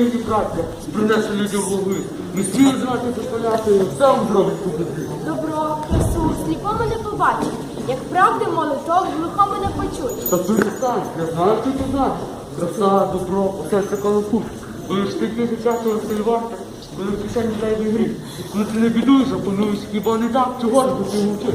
іноді праця принесе людям вогни. Не стіл знати доставляти, сам зробить побити. Добро, красу, сліпому не побачить. Як правди молитов, глухому не почуть. Та ти не стань, я знаю, що ти знаєш. Краса, добро, усе це колосу. Коли ж ти дуже часто розстрілювати, коли в кишені зайвий гріх. Коли ти не бідуєш, опануєш, хіба не так, чого ж ти мовчиш?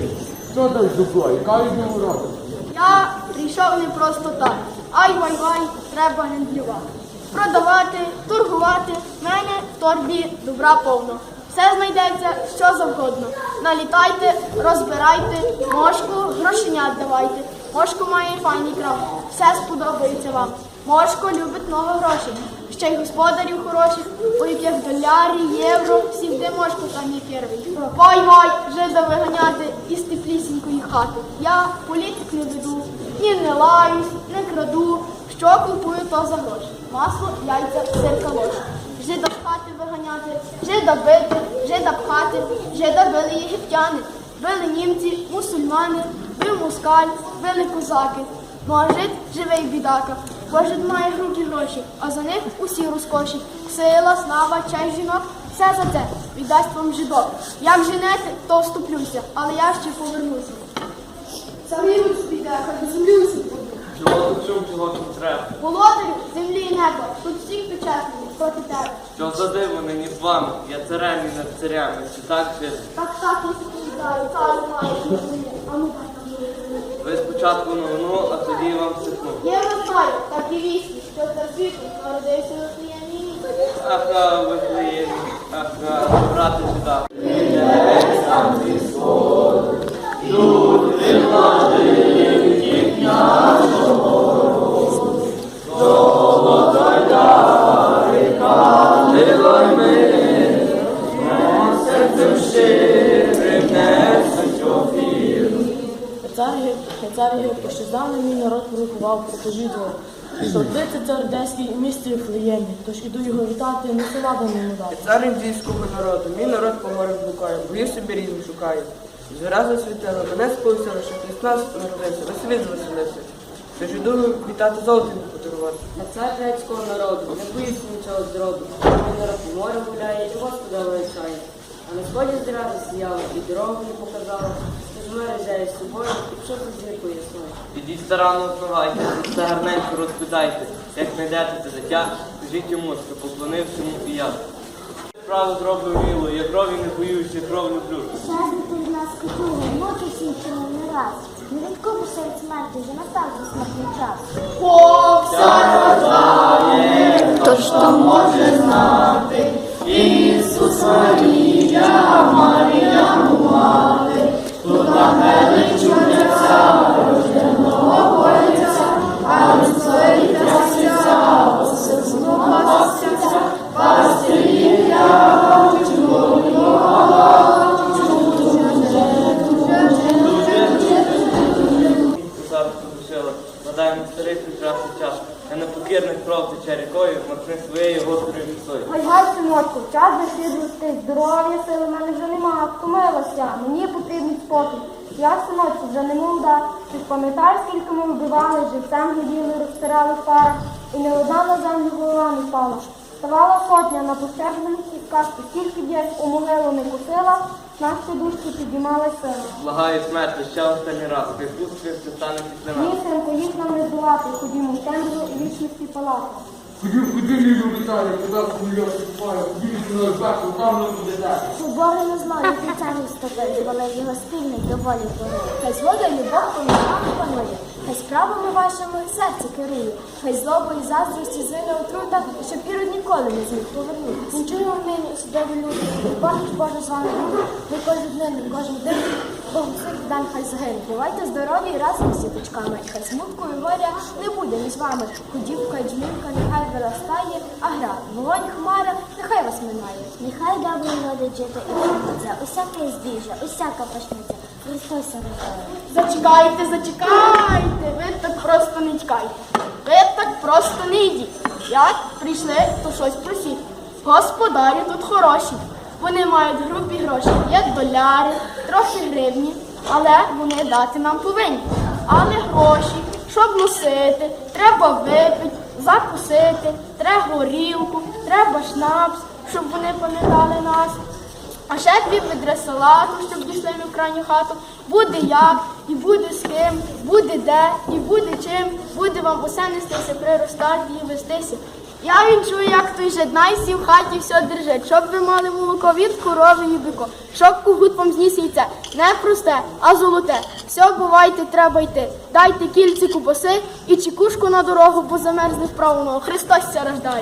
Що дай добро, яка від нього рада? Я прийшов не просто так. Ай вай вай, треба гендлювати. Продавати, торгувати. В мене в торбі добра повно. Все знайдеться, що завгодно. Налітайте, розбирайте, мошку, грошенят давайте. Мошку має файний крам. Все сподобається вам. Мошко любить много грошей. Ще й господарів хороших, у яких долярі, євро, всігде мошко там є перший. Вай вай, жида виганяти із теплісінької хати. Я політик не веду, ні не лаюсь, не краду. Що купую, то за гроші. Масло, яйця, сир, калош. Жида з хати виганяти, жида бити, жида пхати, жида били єгиптяни, били німці, мусульмани, бив москаль, били козаки. Ну а жид живе й бідака. Кожен має груді гроші, а за них усі розкоші. Сила, слава, честь жінок, все за це віддасть вам жидок. Як женете, то вступлюся, але я ще повернуся. Самі собі хай до землі усі подуть. Чого тут чим, чого тут треба? Володарю, землі і небо, тут всіх почесний, проти тебе. Що за диво нині з вами? Я царем і над царями. Чи так жити? Так, так, я відповідаю, цар має розуміє. А ну так там буде. Ви спочатку новину, а тоді вам сипну. Я не знаю, так і вісні, що за світу народився у своєму місці. Ага, ви хлієві. Ага, брати жида. Цар Гип- цар Гипко, що здавна мій народ порахував. Що ти це цар Одеський і місті Вифлеємі, тож іду його вітати, не села до ньому дати. Цар індійського народу, мій народ по морях блукає, бою собі різні шукає. Згора засвітила, мене сповісила, що Христос народився, веселі звеселився. Тож іду вітати золотим подарувати. А цар грецького народу не боїться нічого зроду. Мій народ по морю гуляє і Господа величає. А на сході зря засіяла і дорогу не показала. Взяє собою що зіркою. Ідіть старанно змагайте, все гарненько розпитайте. Як знайдете це дитя, скажіть йому, що поклонився йому і я. Справу зроблю вміло, я крові не боюсь, я кров люблю. Щастя ти в нас купує, мочі січено не раз. Не відкупишся від смерті, вже настав за смертний час. Тож то може знати непокірних кров тече рікою, махни своєю гострою вісою. Гай гай, синочку, час засідлости, здоров'я сили в мене вже нема, втомилася, мені потрібний спокій. Я, синочку, вже не молода. Ти ж пам'ятаєш, скільки ми вбивали, живцем гляділи, розтирали в парах, і не одна на землю голова не впала. Ставала сотня на пощерблених кістках, і стільки дєв у могилу не кусила, наші душки підіймали сили. Благаю смерті ще останній раз, хай пустки стане після Ні, нас. Синку, нам не здолати, ходімо в темряву і вічності палати. Ходім, ходім, Лілю Віталій, куди кульок купаю, ходім зі мною бачу, там не буде Бога не знає, це цар стопив, але його спільник доволі болить. Та й згода любов помилами панує, хай справами вашими серце керує, хай злоба і заздрості звине отрута, щоб Ірод ніколи не зміг повернутися. Нічого нині судові люди, Боже ж Боже з вами буде, ви кожен день, кожен день, Богу всіх дан хай загине. Бувайте здорові і разом з діточками, хай смутку і горя не буде між вами. Худівка і джмілка нехай виростає, а гра, вогонь хмара, нехай вас минає. Нехай добрий родить жити і пам'ятця, усяке збіжжя, усяка пашниця, Христос. Зачекайте, зачекайте, ви так просто не чекайте. Ви так просто не йдіть. Як прийшли, то щось просіть. Господарі тут хороші. Вони мають грубі гроші, є доляри, трохи гривні, але вони дати нам повинні. Але гроші, щоб носити, треба випити, закусити, треба горілку, треба шнапс, щоб вони пам'ятали нас. А ще дві ведри салату, щоб дійшли в крайню хату. Буде як, і буде з ким, буде де, і буде чим, буде вам усе нестися, при розтарті і вестися. Я він чую, як той же, жеднайсі в хаті все держить, щоб ви мали молоко від корови і бико, щоб кугут вам зніс яйце. Не просте, а золоте. Все, бувайте, треба йти. Дайте кільці кубаси і чекушку на дорогу, бо замерзли вправо. Христос ся рождає.